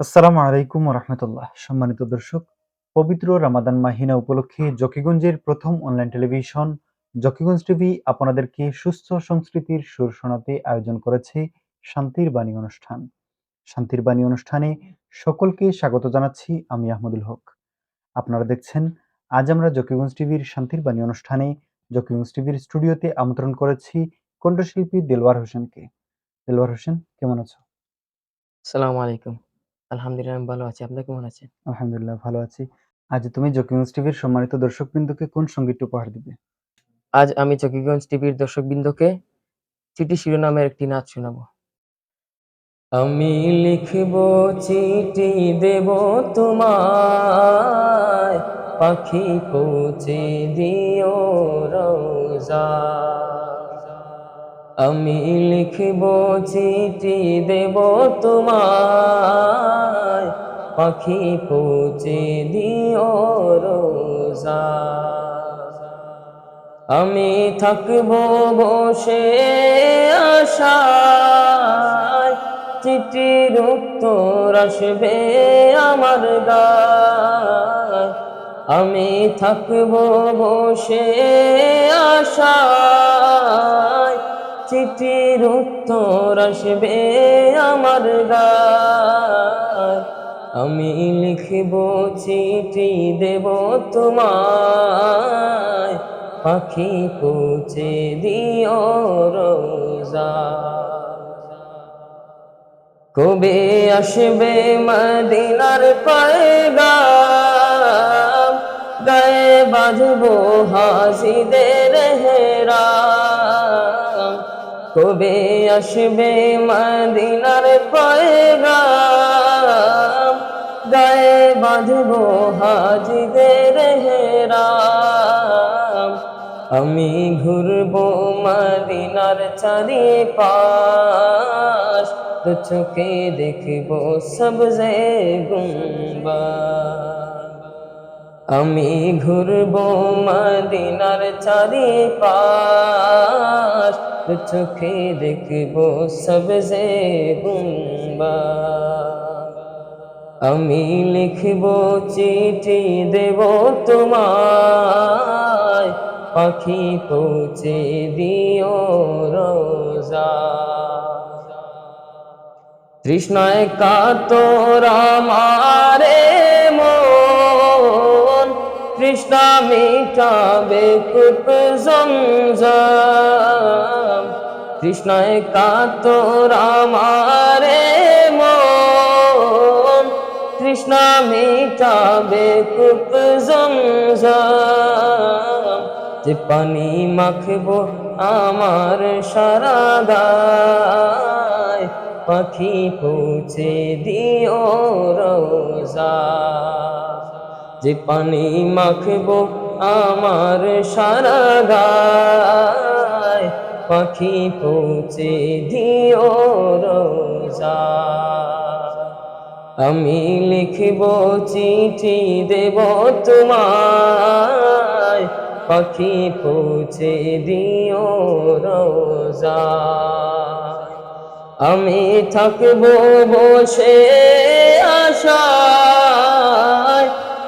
আসসালামু আলাইকুম রহমতুল্লাহ সম্মানিত দর্শক, পবিত্র রামাদান মাহিনা উপলক্ষে জকিগঞ্জের প্রথম অনলাইন টেলিভিশন জকিগঞ্জ টিভি আপনাদেরকে সুস্থ সংস্কৃতির সুর শোনাতে আয়োজন করেছে শান্তির বাণী অনুষ্ঠান। শান্তির বাণী অনুষ্ঠানে সকলকে স্বাগত জানাচ্ছি আমি আহমদুল হক। আপনারা দেখছেন, আজ আমরা জকিগঞ্জ টিভির শান্তির বাণী অনুষ্ঠানে জকিগঞ্জ টিভির স্টুডিওতে আমন্ত্রণ করেছি কণ্ঠশিল্পী দেলওয়ার হোসেনকে। দেলওয়ার হোসেন, কেমন আছো? আসসালামু আলাইকুম। আলহামদুলিল্লাহ আমি ভালো আছি। আপনি কেমন আছেন? আলহামদুলিল্লাহ ভালো আছি। আজ তুমি জকিগঞ্জ টিভির সম্মানিত দর্শকবৃন্দকে কোন সঙ্গীতটি উপহার দিবে? আজ আমি চকিগঞ্জ টিভির দর্শকবৃন্দকে চিঠি শিরোনামের একটি নাচ শোনাবো। আমি লিখব চিঠি দেব তোমায় পাখি পৌঁছে দিও রোজা আমি লিখব চিঠি দেব তোমার পাখি পৌঁছে দিও রোজা। আমি থাকব বসে আশা চিঠির উত্তর আসবে আমার গায়। আমি থাকব বসে আশায়। চিঠির উত্তর আসবে আমার আমি লিখব চিঠি, দেব তোমায়। পাখি পৌঁছে দিও রোজা। কবে আসবে মদিনার পয়গাম? গায়ে বাঁধবো হাসিদের হেরাম। কবে আসবে মদিনার পয়গাম? গায়ে বাঁধবো হাজিদের হেরাম। আমি ঘুরবো মদিনার চারি পাশ তো চোখে দেখব সবজে গুম্বা। আমি ঘুরবো মদিনার চারি পাশ চোখে দেখব সবজে গুম্বা আমি লিখব চিঠি দেব তোমায়, পাখি পৌঁছে দিও রোজা। তৃষ্ণায় কাতর আমারে তৃষ্ণা মিটাবে কুপ জমজম। তৃষ্ণায় কাতর আমারে মন। তৃষ্ণা মিটাবে কুপ জমজম। যে পানি মাখবো আমার সারা পাখি পৌঁছে দিও রোজা। যে পানি মাখবো আমার সারা গায়, পাখি পৌঁছে দিও রোজা। আমি লিখব চিঠি দেব তোমায়, পাখি পৌঁছে দিও রোজা। আমি থাকব বসে আশায়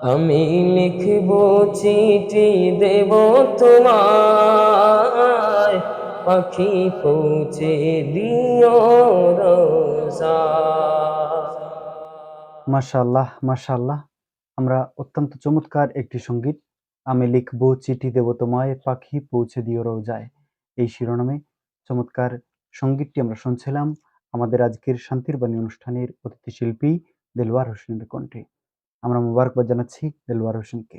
আমি লিখব চিঠি দেব তোমায়। পাখি পৌঁছে দিও রোজা। মাশাআল্লাহ মাশাআল্লাহ। আমরা অত্যন্ত চমৎকার একটি সংগীত। আমি লিখব চিঠি দেব তোমায়, পাখি পৌঁছে দিও রোজায়। এই শিরোনামে চমৎকার সঙ্গীতটি আমরা শুনছিলাম আমাদের আজকের শান্তির বাণী অনুষ্ঠানের অতিথি শিল্পী দেলওয়ার হোসেনের কণ্ঠে। আমরা মুবারকবাদ জানাচ্ছি দেলওয়ার হোসেনকে।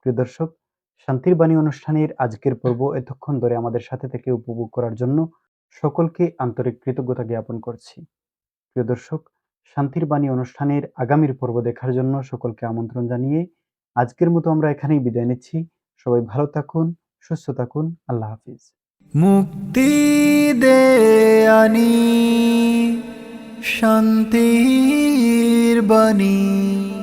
প্রিয় দর্শক, শান্তির বাণী অনুষ্ঠানের আজকের পর্ব এতক্ষণ ধরে আমাদের সাথে থেকে উপভোগ করার জন্য সকলকে আন্তরিক কৃতজ্ঞতা জ্ঞাপন করছি। প্রিয় দর্শক, শান্তির বাণী অনুষ্ঠানের আগামীর পর্ব দেখার জন্য সকলকে আমন্ত্রণ জানিয়ে আজকের মতো আমরা এখানেই বিদায় নিচ্ছি। সবাই ভালো থাকুন, সুস্থ থাকুন, আল্লাহ হাফিজ। মুক্তি দে শান্তির বাণী।